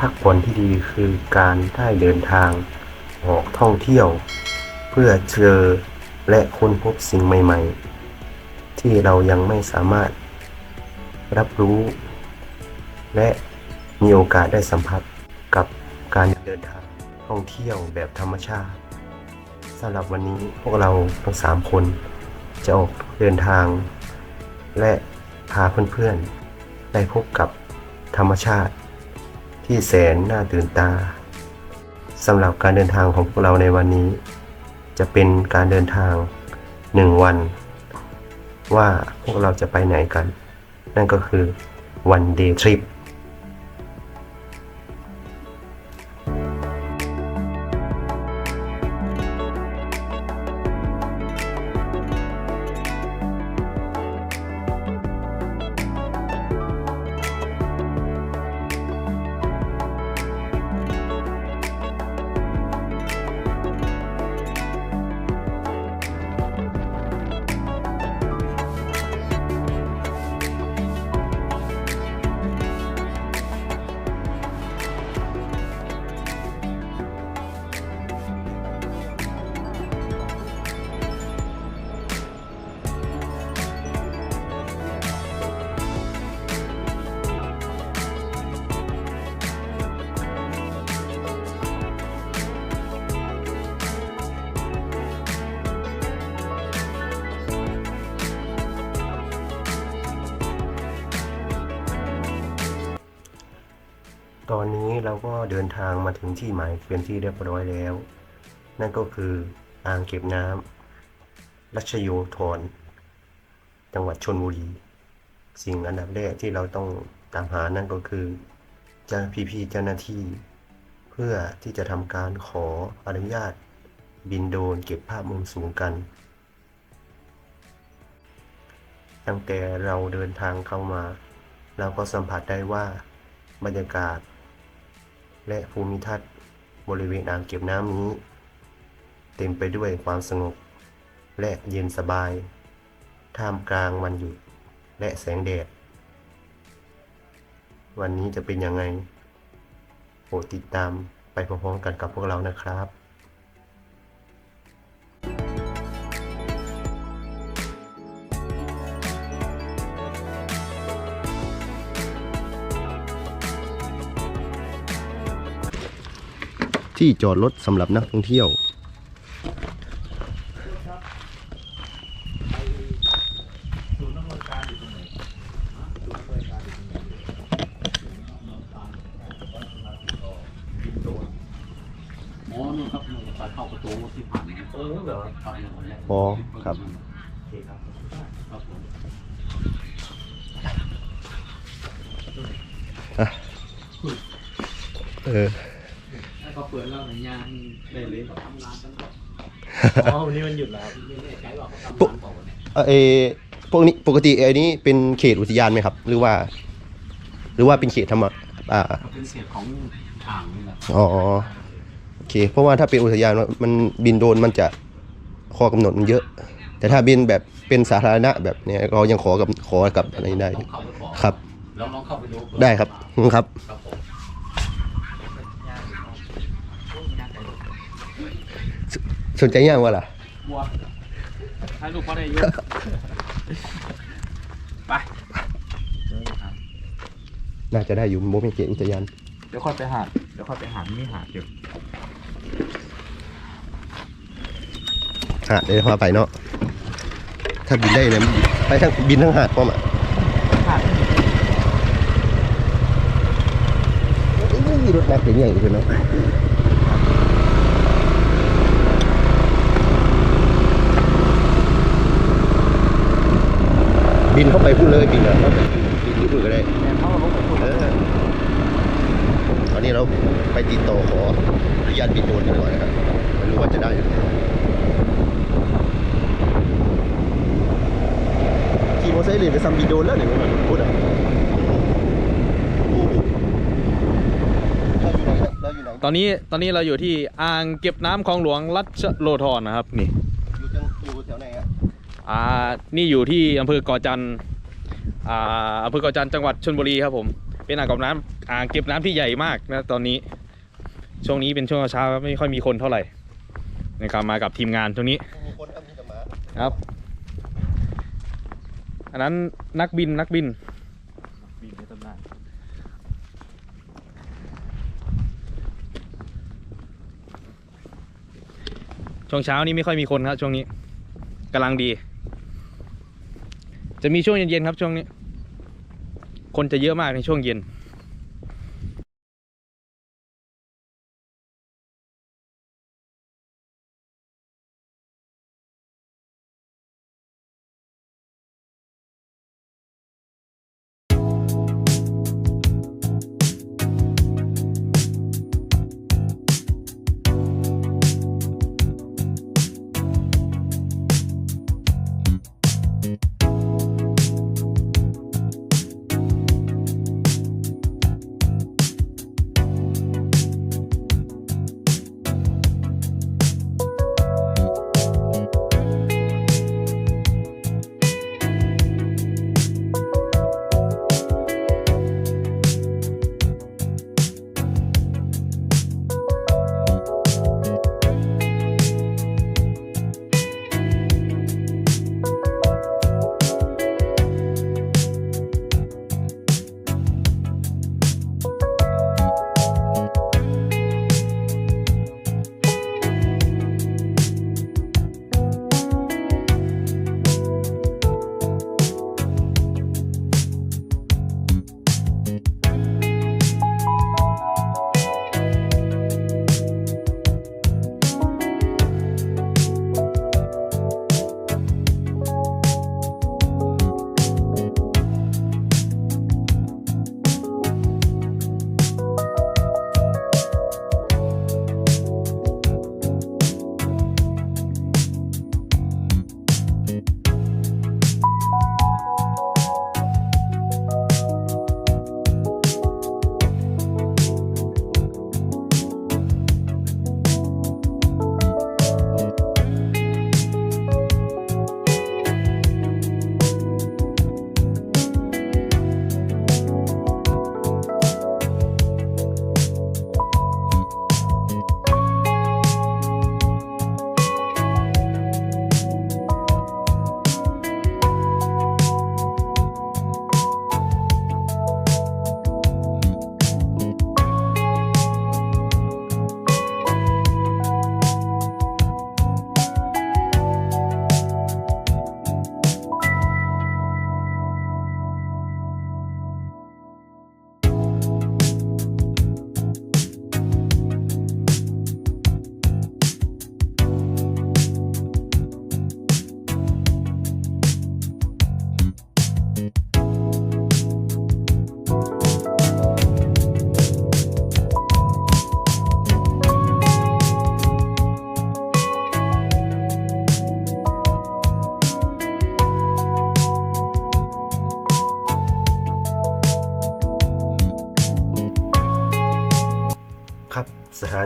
พักผ่อนที่ดีคือการได้เดินทางออกท่องเที่ยว เพื่อเจอและค้นพบสิ่งใหม่ ๆ ที่เรายังไม่สามารถรับรู้ และมีโอกาสได้สัมผัสกับการเดินทางท่องเที่ยวแบบธรรมชาติสำหรับวันนี้พวกเราทั้งสามคนจะออกเดินทาง และพาเพื่อนๆได้พบกับธรรมชาติ ที่แสนน่าตื่นตาสำหรับการเดินทางของพวกเราในวันนี้ จะเป็นการเดินทางหนึ่งวัน ว่าพวกเราจะไปไหนกัน นั่นก็คือวันเดย์ทริป นี้เราก็เดินทางมาถึงที่หมายเป็นที่เรียบร้อยแล้ว นั่นก็คืออ่างเก็บน้ำรัชโยธรจังหวัดชนบุรี สิ่งอันดับแรกที่เราต้องตามหานั่นก็คือเจ้าพี่ๆเจ้าหน้าที่ เพื่อที่จะทำการขออนุญาต บินโดรนเก็บภาพมุมสูงกัน ตั้งแต่เราเดินทางเข้ามา เราก็สัมผัสได้ว่าบรรยากาศ และภูมิทัศน์ บริเวณอ่างเก็บน้ำนี้ เต็มไปด้วยความสงบ และเย็นสบาย ท่ามกลางวันหยุด และแสงแดด วันนี้จะเป็นยังไงโปรดติดตามไปพร้อมๆกันกับพวกเรานะครับ ที่จอดรถสำหรับนักท่องเที่ยว อ๋อนู่นครับนู่นไปเข้าประตูที่ผ่านนะครับ เออเหรอ ครับนู่นแหละ อ๋อครับ ครับผม เออ แล้วก็เปิดแล้วในยางได้เลยเขาทำงานกันก่อน อ๋อวันนี้มันหยุดแล้ว ไม่แน่ใจว่าเขาทำงาน เปล่าเนี่ยเอ่อเออพวกนี้ปกติไอ้นี้เป็นเขตอุทยานไหมครับ หรือว่า หรือว่าเป็นเขตธรรมอ่าเป็นเศษของอ่างนี่แหละอ๋อโอเค เพราะว่าถ้าเป็นอุทยานมันบินโดรนมันจะข้อกำหนดมันเยอะ แต่ถ้าบินแบบเป็นสาธารณะแบบเนี้ยเรายังขอกับขอกับอะไรได้ลองเข้าไปก่อนครับลองลองเข้าไปดูได้ครับครับครับผมสนใจยังวะล่ะบัว ถ่ายรูปเขาได้เยอะไปน่าจะได้อยู่โมเป็นเขตอุทยานเดี๋ยวค่อยไปหาดเดี๋ยวค่อยไปหาดนี่หาดเดี๋ยวหาดเดี๋ยวพาไปเนาะถ้าบินได้เนี่ยไปทั้งบินทั้งหาดพร้อมอะหาดนี่รถนักเป็นอย่างนี้เนาะ บินเข้าไปพูดเลยบินอะเข้าไปบินพูดก็ได้แมนเขาลงไปพูดเออตอนนี้เราไปติดต่อขออนุญาตบินโดรนกันก่อนนะครับไม่รู้ว่าจะได้หรือเปล่าขี่มอเตอร์ไซค์เลยไปซัมบินโดรนแล้วเนี่ยมันพูดอะโอ้โหเราอยู่ไหนนะเราอยู่ไหนตอนนี้ตอนนี้เราอยู่ที่อ่างเก็บน้ำคลองหลวงรัชโลธรนะครับนี่ อยู่จังอยู่แถวไหน อะอ่านี่อยู่ที่อำเภอก่อจันทร์อ่าอำเภอก่อจันทร์จังหวัดชลบุรีครับผมเป็นอ่างเก็บน้อ่างเก็บน้ำที่ใหญ่มากนะตอนนี้ ช่วงนี้เป็นช่วงเช้าๆไม่ค่อยมีคนเท่าไหร่นะครับมากับทีมงานช่วงนี้มีคนครับมีแต่หมาครับ อันนั้นนักบินนักบินบินในตำนานช่วงเช้านี้ไม่ค่อยมีคนครับช่วงนี้กำลังดี จะมีช่วงเย็นๆครับช่วงนี้ คนจะเยอะมากในช่วงเย็น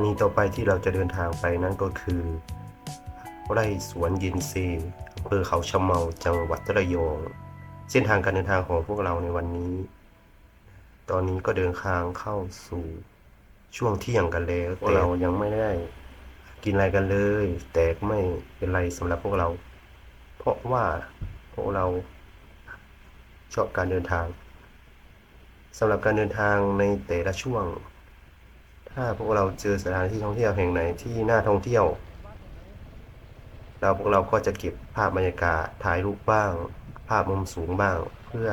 นีต่อไปที่เราจะเดินทางไปนั่นก็คือ ไร่สวนย็นเซอำเภอเขาชะเมาจังหวัดระยอง เส้นทางการเดินทางของพวกเราในวันนี้ ตอนนี้ก็เดินทางเข้าสู่ช่วงเที่ยงกันแล้วแต่เรายังไม่ได้กินอะไรกันเลย แต่ไม่เป็นไรสำหรับพวกเรา เพราะว่าพวกเราชอบการเดินทางสำหรับการเดินทางในแต่ละช่วง ถ้าพวกเราเจอสถานที่ท่องเที่ยวแห่งไหนที่น่าท่องเที่ยว เราพวกเราก็จะเก็บภาพบรรยากาศถ่ายรูปบ้าง ภาพมุมสูงบ้าง เพื่อ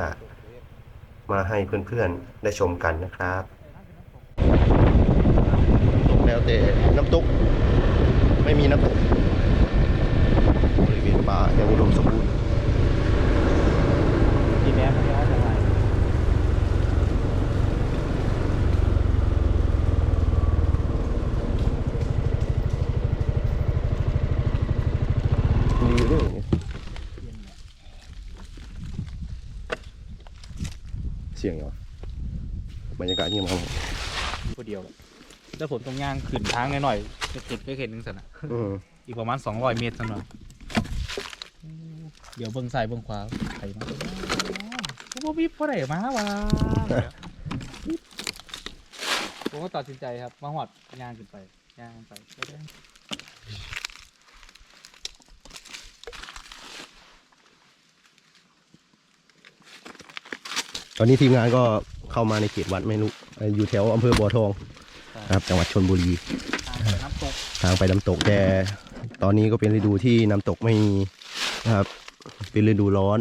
มาให้เพื่อนๆได้ชมกันนะครับตกแล้วแต่น้ำตก ไม่มีน้ำตกบริเวณป่ายังอุดมสมบูรณ์ ดีแม่ไม่ได้จะไง ดีเรื่องนี้เสียงเหรอบรรยากาศเงียบครับคนเดียวแล้วผมต้องย่างขึ้นทางหน่อยๆเจ็ดๆไปเห็นหนึ่งสันอะอืมอีกประมาณ 200 เมตรสักหน่อยเดี๋ยวเบื้องซ้ายเบื้องขวาไถมาโอ้โหวิบเพราะไหนมาวะผมก็ตัดสินใจครับ มาหอดย่างขึ้นไปย่างไปก็ได้ ตอนนี้ทีมงานก็เข้ามาในเขตวัดไม่รู้อยู่แถวอำเภอบัวทองครับจังหวัดชนบุรีทางไปน้ำตกแต่ตอนนี้ก็เป็นฤดูที่น้ำตกไม่มีนะครับ เป็นฤดูร้อน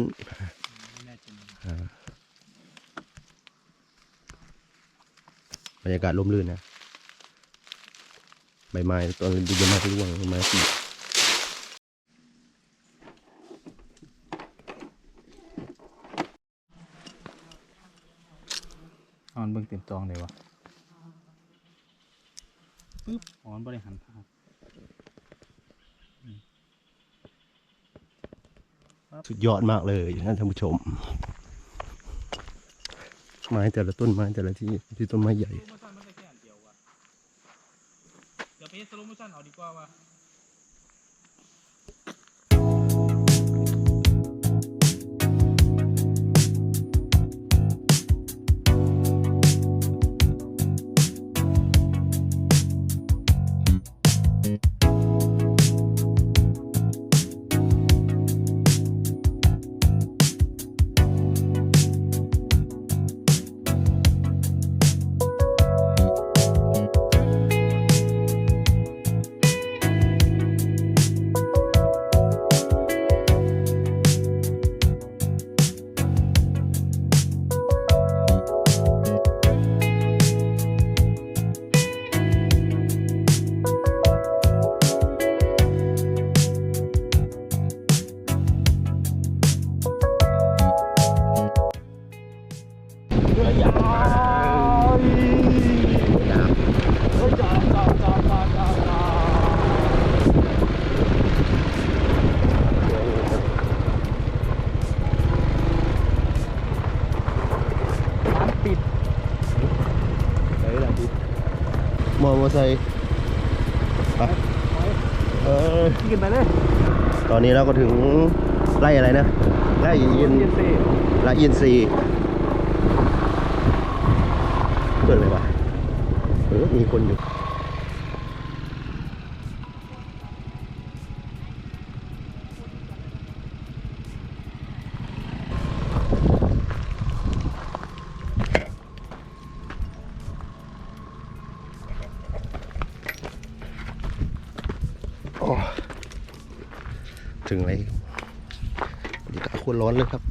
บรรยากาศร่มรื่นนะใบไม้ตอนฤดูใบไม้ร่วงใบไม้สี อ่อนเบิ่งเตองเลยวะปึ๊บอ่อนบริหารภาพสุดยอดมากเลยนะท่านผู้ชม ไม้แต่ละต้นไม้แต่ละที่ที่ต้นไม้ใหญ่เดี๋ยวไปสโลโมชั่นเอาดีกว่าวะ นี้เราก็ถึงไร่อะไรนะไร่ยินย็นซีไร่ยินซีเกิดอะไรวะเออมีคนอยู่ ร้อนเลยครับ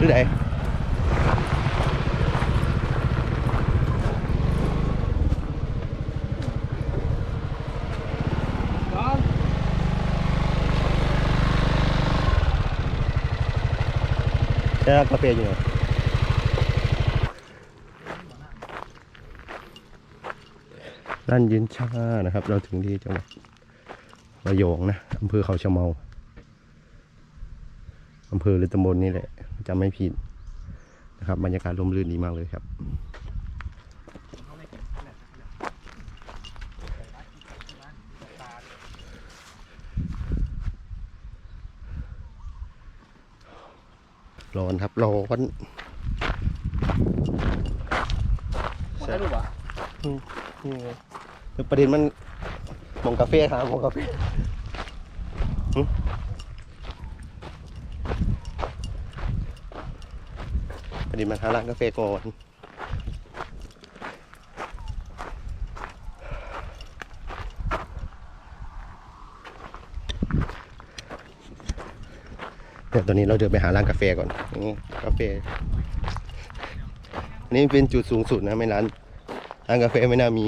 Đứa đệ อไหน ร้าน ด้าเฟอยู่ไหนร้านเย็นชานะครับ เราถึงที่จังหวัดระยองนะอำเภอเขาชะเมาอำเภอหรือตำบลนี่แหละจำไม่ผิดนะครับบรรยากาศร่มรื่นดีมากเลยครับ ร้อนครับร้อนหมดแล้วหรือเปล่านี่ไงคือประเด็นมันมองกาแฟครับมองกาแฟหึประเด็นมันหาร้านกาแฟก่อน ดี๋ยวตอนนี้เราเดินไปหาร้านกาแฟก่อนนี่กาแฟนี่เป็นจุดสูงสุดนะไม่ร้านร้านกาแฟไม่น่ามี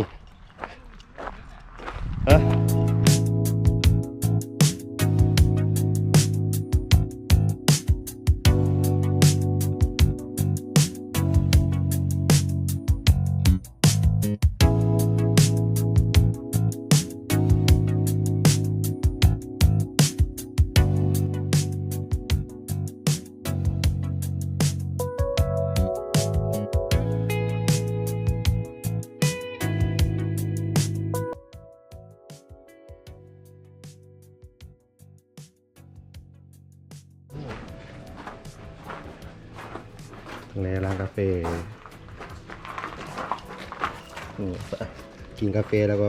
ฟแล้วก็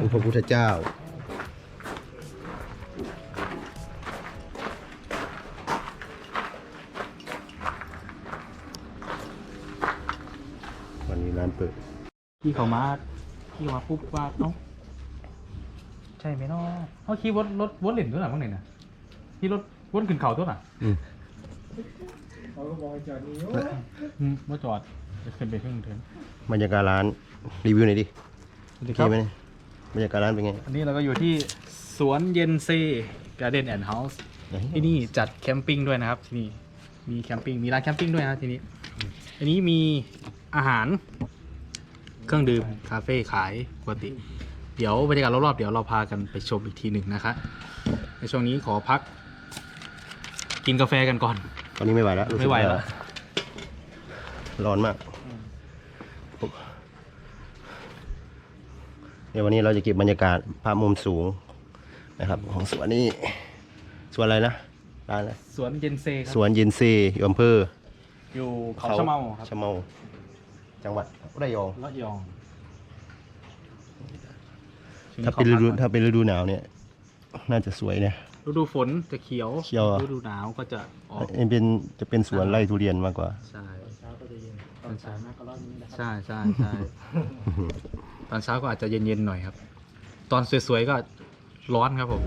ดูพระพุทธเจ้า วันนี้ร้านเปิด พี่เขามาพี่มาปุ๊บว่าเอ้าใช่ไหมเนาะเขาขี่รถรถวนเหล่นตัวหนังบ้างไหนนะพี่รถวนขึ้นเขาตัวหนังอืมอืมว่าจอดจะขึ้นไปเครื่องเทินบรรยากาศร้านรีวิวหน่อยดิสวัสดี โอคเครับไหมเนี่ยบรรยากาศร้านเป็นไงอันนี้เราก็อยู่ที่สวนเย็นเซการ์เดนแอนด์เฮาส์ที่นี่จัดแคมปิ้งด้วยนะครับที่นี่มีแคมปิ้งมีร้านแคมปิ้งด้วยนะทีนี้ อันนี้มีอาหารเครื่องดื่มคาเฟ่ขายปกติ เดี๋ยวบรรยากาศรอบๆเดี๋ยวเราพากันไปชมอีกทีหนึ่งนะคะในช่วงนี้ขอพัก กินกาแฟกันก่อน ตอนนี้ไม่ไหวแล้วรู้สึกไม่ไหวแล้วร้อนมาก เดี๋ยววันนี้เราจะเก็บบรรยากาศภาพมุมสูงนะครับ ของสวนนี่สวนอะไรนะร้านอะไรสวนเย็นเซคสรับวนเย็นซีอยู่อำเภออยู่เขาชะเมาครับชะเมาจังหวัดระยอง ระยองถ้าเป็นฤดูถ้าเป็นฤดูหนาวเนี่ย น่าจะสวยนะฤดูฝนจะเขียวเขียวเหรอฤดูหนาวก็จะออกเอ็นเป็นจะเป็นสวนไร่ทุเรียนมากกว่า ใช่เช้าก็จะเย็นตอนเช้ามากก็ร้อนนี้ใช่ใช่ใช่ ตอนเช้าก็อาจจะเย็นๆหน่อยครับ ตอนสวยๆก็ร้อนครับผม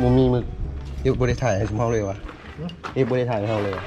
มุมมีมึกยุบริถ่ายให้ชมเฮาเลยวะเดี๋ยวบริถ่ายให้เฮาเลยวะ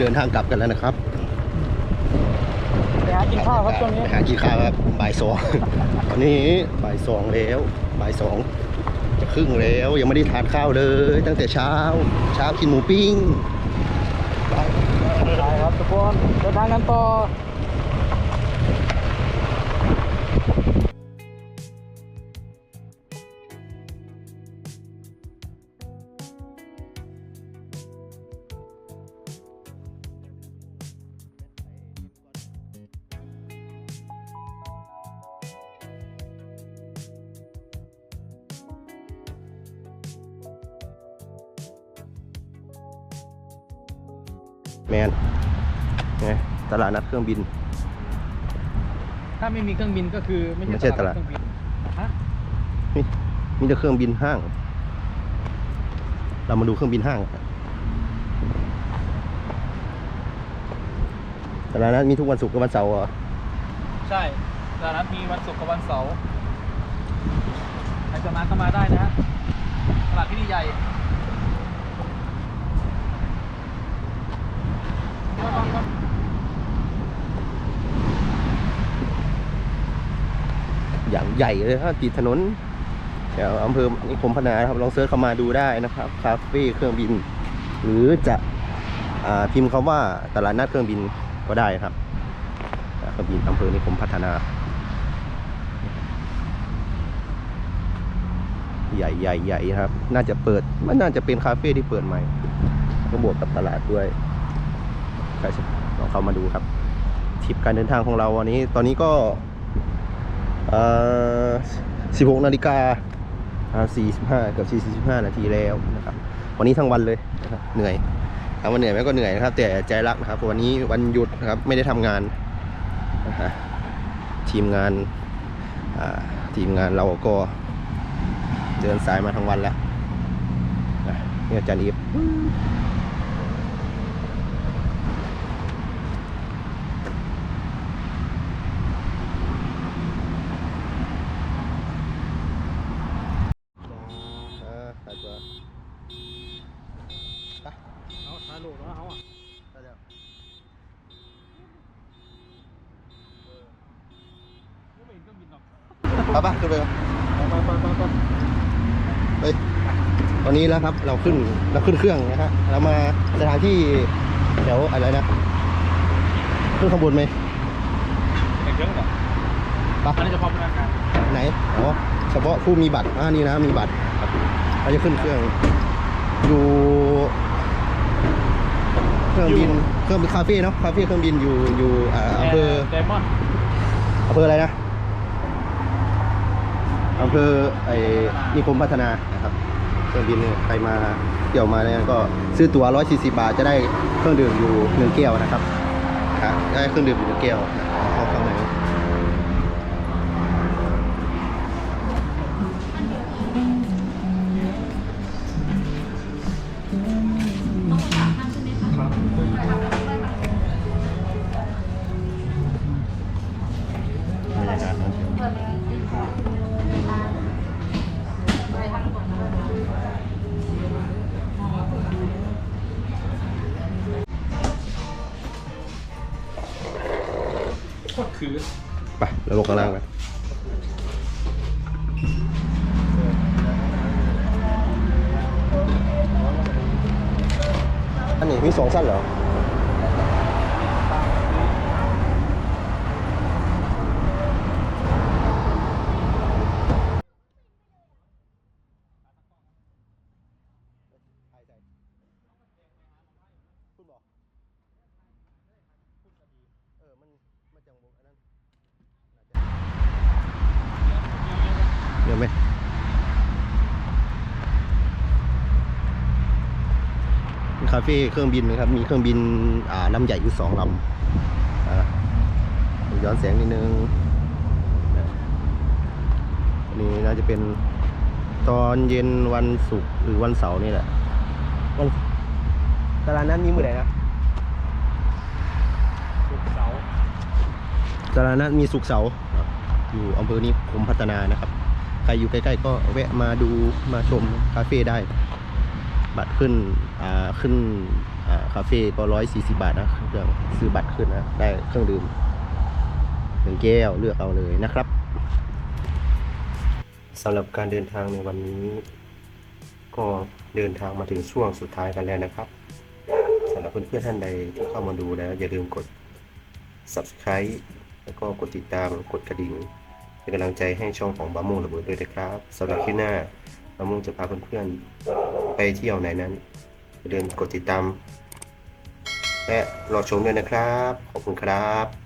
เราเดินทางกลับกันแล้วนะครับไปหากินข้าวครับช่วงนี้ไปหากินข้าวครับบ่ายสองตอนนี้บ่ายสองแล้วบ่ายสองจะครึ่งแล้วยังไม่ได้ทานข้าวเลย ตั้งแต่เช้า เช้ากินหมูปิ้งไปครับทุกคนเดินทางกันต่อ นัดเครื่องบิน ถ้าไม่มีเครื่องบินก็คือไม่ไม่ใช่ใช่ตลาดตลาดเครื่องบินฮะมีมีแต่เครื่องบินห้าง เรามาดูเครื่องบินห้างกันตลาดนัดมีทุกวันศุกร์กับวันเสาร์เหรอใช่ตลาดนัดมีวันศุกร์กับวันเสาร์ใครจะมาก็มาได้นะฮะตลาดที่นี่ใหญ่ระวังครับ อย่างใหญ่เลยครับติดถนนแถวอำเภอนิคมพัฒนาครับลองเซิร์ชเข้ามาดูได้นะครับคาเฟ่เครื่องบิน หรือจะอพิมพ์คำว่าตลาดนัดเครื่องบินก็ได้ครับเครื่องบินอำเภอนิคมพัฒนา ใหญ่ใหญ่ใหญ่ครับ น่าจะเปิดมันน่าจะเป็นคาเฟ่ที่เปิดใหม่ก็บวกกับตลาดด้วยใครจะลองเข้ามาดูครับทริปการเดินทางของเราวันนี้ ตอนนี้ก็ 16นาฬิกาอ่า45เกือบ45 นาทีแล้วนะครับ วันนี้ทั้งวันเลยนะครับเหนื่อยถามว่าเหนื่อยไหมก็เหนื่อยนะครับ แต่ใจรักนะครับวันนี้วันหยุดนะครับไม่ได้ทำงานนะฮะทีมงานอ่าทีมงานเราก็เดินสายมาทั้งวันแล้วนะนี่อาจารย์อีฟอ่าขาดตัว เอาถ่ายรูปแล้วเอาอะ ไปแล้ว ไม่เห็นเครื่องบินหรอก เอาปะขึ้นไปครับไปไปไปไปไปตอนนี้แล้วครับเราขึ้นเราขึ้นเครื่องนะฮะเรามาสถานที่แถวอะไรนะขึ้นข้างบนไหมเห็นเครื่องหรอปะอันนี้เฉพาะพนักงานไหนอ๋อเฉพาะผู้มีบัตรอ่านี่นะมีบัตรครับเราจะขึ้นเครื่องอยู่เครื่องบินเครื่องบินคาเฟ่เนาะคาเฟ่เครื่องบินอยู่อยู่อ่าอำเภอเดมอนอำเภออะไรนะ อำเภอไอ้นิคมพัฒนานะครับเครื่องบินเนี่ยใครมาเที่ยวมาเนี่ยก็ซื้อตั๋ว140 บาทจะได้เครื่องดื่มอยู่หนึ่งแก้วนะครับครับได้เครื่องดื่มอยู่หนึ่งแก้วนะครับ ไปเราลงข้างล่างกันอันนี้มีสองสั้นเหรอ คุณบอกเออ มันมาจากวงอันนั้นเดี๋ยวไหมมีคาเฟ่เครื่องบินนะครับ มีเครื่องบินอ่าลำใหญ่อยู่สองลำอ่าย้อนแสงนิดนึงนะอันนี้น่าจะเป็นตอนเย็นวันศุกร์หรือวันเสาร์นี่แหละวันตลาดนั้นมีมือไหนนะสุกร์เสาร์ตลาดนัดมีสุกร์เสาร์ครับอยู่อำเภอนี้คมพัฒนานะครับ ใครอยู่ใกล้ ๆ ก็แวะมาดูมาชมคาเฟ่ได้ บัตรขึ้นอ่าขึ้นอ่าคาเฟ่ก็ร้อยสี่สิบาทนะเครื่องซื้อบัตรขึ้นนะได้เครื่องดื่มหนึ่งแก้วเลือกเอาเลยนะครับสำหรับการเดินทางในวันนี้ ก็เดินทางมาถึงช่วงสุดท้ายกันแล้วนะครับสำหรับเพื่อนๆท่านใดที่เข้ามาดูแล้วอย่าลืมกด subscribe แล้วก็กดติดตามกดกระดิ่งเป็นกำลังใจให้ช่องของบาโมระเบิดด้วยนะครับสำหรับคลิปหน้า บาโมจะพาเพื่อนๆไปเที่ยวไหนนั้นอย่าลืมกดติดตาม และรอชมด้วยนะครับ ขอบคุณครับ